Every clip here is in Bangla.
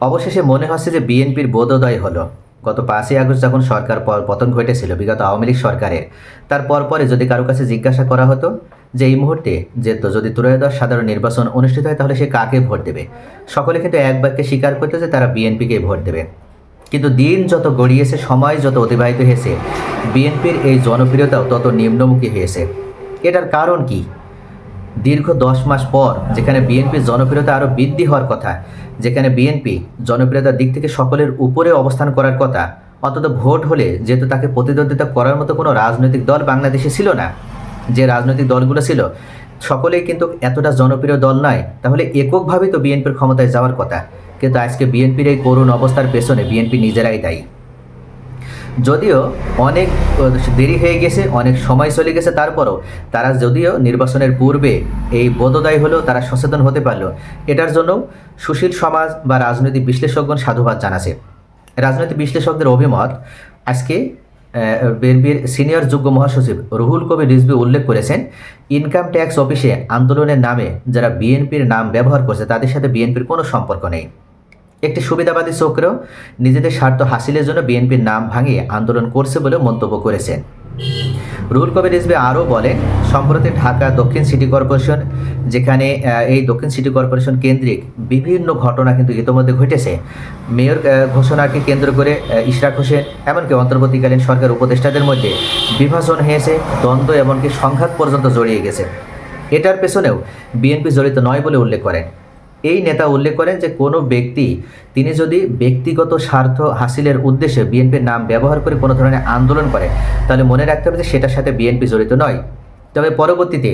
অবশেষে মনে হচ্ছে যে বিএনপির বোধোদয় হলো। গত পাঁচই আগস্ট যখন সরকার পতন ঘটেছিল, বিগত আওয়ামী লীগ সরকারের, তার পরপরে যদি কারও কাছে জিজ্ঞাসা করা হতো যে এই মুহূর্তে যে তো যদি ত্রয়োদশ সাধারণ নির্বাচন অনুষ্ঠিত হয় তাহলে সে কাকে ভোট দেবে? সকলে কিন্তু এক বাক্যে স্বীকার করতো যে তারা বিএনপিকে ভোট দেবে। কিন্তু দিন যত গড়িয়েছে, সময় যত অতিবাহিত হয়েছে, বিএনপির এই জনপ্রিয়তাও তত নিম্নমুখী হয়েছে। এটার কারণ কি? দীর্ঘ দশ মাস পর যেখানে বিএনপির জনপ্রিয়তা আরও বৃদ্ধি হওয়ার কথা, যেখানে বিএনপি জনপ্রিয়তার দিক থেকে সকলের উপরে অবস্থান করার কথা, অন্তত ভোট হলে যেহেতু তাকে প্রতিদ্বন্দ্বিতা করার মতো কোনো রাজনৈতিক দল বাংলাদেশে ছিল না, যে রাজনৈতিক দলগুলো ছিল, সকলেই কিন্তু এতটা জনপ্রিয় দল নয়, তাহলে এককভাবেই তো বিএনপির ক্ষমতায় যাওয়ার কথা, কিন্তু আজকে বিএনপির এই করুণ অবস্থার পেছনে বিএনপি নিজেরাই দায়ী। যদিও অনেক, দেরি হয়ে গেছে, অনেক সময় চলে গেছে, তারপরও তারা যদিও নির্বাচনের পূর্বে এই বোধোদয় হলেও তারা সচেতন হতে পারল। এটার জন্য সুশীল সমাজ বা রাজনৈতিক বিশ্লেষকগণ সাধুবাদ জানাছে। রাজনৈতিক বিশ্লেষকদের অভিমত, আজকে বিএনপির সিনিয়র যুগ্ম মহাসচিব রুহুল কবির রিজবি উল্লেখ করেছেন, ইনকাম ট্যাক্স অফিসে আন্দোলনের নামে যারা বিএনপির নাম ব্যবহার করছে, তাদের সাথে বিএনপির কোনো সম্পর্ক নেই। একটি সুবিধাবাদী চক্র নিজেদের স্বার্থ হাসিলের জন্য বিএনপির নাম ভাঙিয়ে আন্দোলন করছে বলে মন্তব্য করেছেন। রুহুল কবির রিজভি আরও বলেন, সম্প্রতি ঢাকা দক্ষিণ সিটি কর্পোরেশন, যেখানে এই দক্ষিণ সিটি কর্পোরেশন কেন্দ্রিক বিভিন্ন ঘটনা কিন্তু ইতোমধ্যে ঘটেছে। মেয়র ঘোষণাকে কেন্দ্র করে ইশরাক হোসেন এমনকি অন্তর্বর্তীকালীন সরকার উপদেষ্টাদের মধ্যে বিভাজন হয়েছে, দ্বন্দ্ব এমনকি সংঘাত পর্যন্ত জড়িয়ে গেছে। এটার পেছনেও বিএনপি জড়িত নয় বলে উল্লেখ করেন। এই নেতা উল্লেখ করেন যে কোনো ব্যক্তি, তিনি যদি ব্যক্তিগত স্বার্থ হাসিলের উদ্দেশ্যে বিএনপির নাম ব্যবহার করে কোনো ধরনের আন্দোলন করে, তাহলে মনে রাখতে হবে যে সেটার সাথে বিএনপি জড়িত নয়। তবে পরবর্তীতে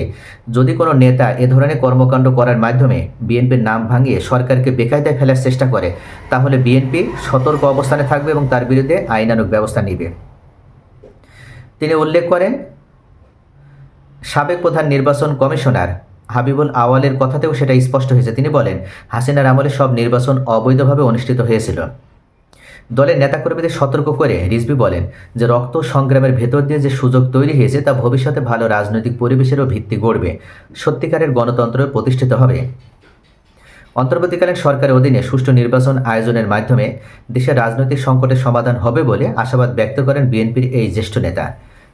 যদি কোনো নেতা এ ধরনের কর্মকাণ্ড করার মাধ্যমে বিএনপির নাম ভাঙিয়ে সরকারকে বেকায়দায় ফেলার চেষ্টা করে, তাহলে বিএনপি সতর্ক অবস্থানে থাকবে এবং তার বিরুদ্ধে আইনানুগ ব্যবস্থা নেবে। তিনি উল্লেখ করেন, সাবেক প্রধান নির্বাচন কমিশনার হাবিবুল আওয়ালের কথাতেও সেটা স্পষ্ট হয়েছে। তিনি বলেন, হাসিনার আমলে সব নির্বাচন অবৈধভাবে অনুষ্ঠিত হয়েছিল। দলের নেতাকর্মীদের সতর্ক করে রিজভি বলেন যে, রক্ত সংগ্রামের ভেতর দিয়ে যে সুযোগ তৈরি হয়েছে, তা ভবিষ্যতে ভালো রাজনৈতিক পরিবেশেরও ভিত্তি গড়বে। সত্যিকারের গণতন্ত্র প্রতিষ্ঠিত হবে। অন্তর্বর্তীকালীন সরকারের অধীনে সুষ্ঠু নির্বাচন আয়োজনের মাধ্যমে দেশের রাজনৈতিক সংকটের সমাধান হবে বলে আশাবাদ ব্যক্ত করেন বিএনপির এই জ্যেষ্ঠ নেতা।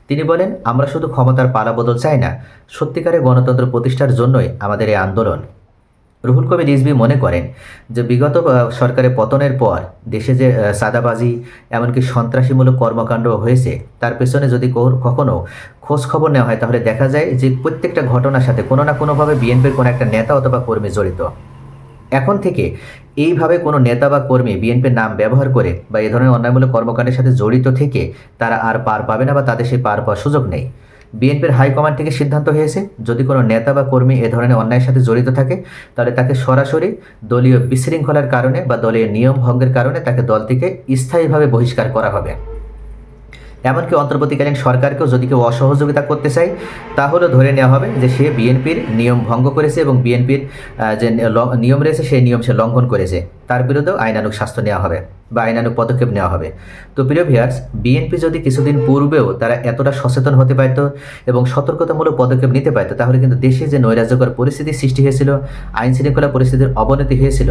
তিনি বলেন, আমরা শুধু ক্ষমতার পালাবদল চাই না সত্যিকারের গণতন্ত্র প্রতিষ্ঠার জন্যই আমাদের এই আন্দোলন। রুহুল কবির রিজভি মনে করেন যে, বিগত সরকারের পতনের পর দেশে যে সাদাবাজি এমনকি সন্ত্রাসীমূলক কর্মকাণ্ড হয়েছে, তার পেছনে যদি কো- কখনো খোঁজ খবর নেওয়া হয়, তাহলে দেখা যায় যে, প্রত্যেকটা ঘটনার সাথে কোনো না কোনোভাবে বিএনপির কোনো একটা নেতা অথবা কর্মী জড়িত। এখন থেকে এইভাবে কোনো নেতা বা কর্মী বিএনপির নাম ব্যবহার করে বা এ ধরনের অন্যায়মূলক কর্মকাণ্ডের সাথে জড়িত থেকে তারা আর পার পাবে না বা তাদের সেই পার পাওয়ার সুযোগ নেই। বিএনপির হাইকমান্ড থেকে সিদ্ধান্ত হয়েছে, যদি কোনো নেতা বা কর্মী এ ধরনের অন্যায়ের সাথে জড়িত থাকে, তাহলে তাকে সরাসরি দলীয় বিশৃঙ্খলার কারণে বা দলীয় নিয়ম ভঙ্গের কারণে তাকে দল থেকে স্থায়ীভাবে বহিষ্কার করা হবে। এমনকি অন্তর্বর্তীকালীন সরকারকেও যদি কেউ অসহযোগিতা করতে চায়, তাহলে ধরে নেওয়া হবে যে সে বিএনপির নিয়ম ভঙ্গ করেছে এবং বিএনপির যে নিয়ম রয়েছে, সেই নিয়ম সে লঙ্ঘন করেছে। তার বিরুদ্ধেও আইনানুগ শাস্তি নেওয়া হবে বা আইনানুগ পদক্ষেপ নেওয়া হবে। তো প্রিয় ভিয়ার্স বিএনপি যদি কিছুদিন পূর্বেও তারা এতটা সচেতন হতে পারত এবং সতর্কতামূলক পদক্ষেপ নিতে পারত, তাহলে কিন্তু দেশে যে নৈরাজ্যকর পরিস্থিতির সৃষ্টি হয়েছিল আইন শৃঙ্খলা পরিস্থিতির অবনতি হয়েছিল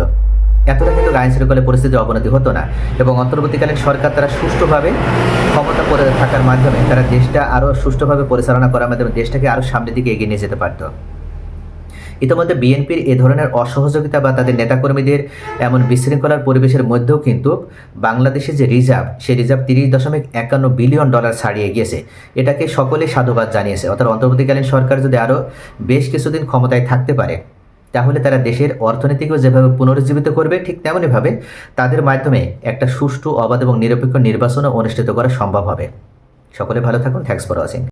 এতটা কিন্তু আইন শৃঙ্খলা পরিস্থিতির অবনতি হতো না। এবং অন্তর্বর্তীকালীন সরকার তারা সুষ্ঠুভাবে ক্ষমতা করে থাকার মাধ্যমে তারা দেশটা আরও সুষ্ঠুভাবে পরিচালনা করার মাধ্যমে দেশটাকে আরও সামনের দিকে এগিয়ে নিয়ে যেতে পারতো। ইতিমধ্যে বিএনপির এ ধরনের অসহযোগিতা বা তাদের নেতাকর্মীদের এমন বিশৃঙ্খলার পরিবেশের মধ্যেও কিন্তু বাংলাদেশের যে রিজার্ভ, সেই রিজার্ভ তিরিশ দশমিক একান্ন বিলিয়ন ডলার ছাড়িয়ে গিয়েছে। এটাকে সকলে সাধুবাদ জানিয়েছে। অর্থাৎ অন্তর্বর্তীকালীন সরকার যদি আরও বেশ কিছুদিন ক্ষমতায় থাকতে পারে তাহলে তারা দেশের অর্থনীতিকেও যেভাবে পুনরুজ্জীবিত করবে, ঠিক তেমনইভাবে তাদের মাধ্যমে একটা সুষ্ঠু, অবাধ এবং নিরপেক্ষ নির্বাচনও অনুষ্ঠিত করা সম্ভব হবে। সকলে ভালো থাকুন থ্যাংকস ফর ওয়াচিং।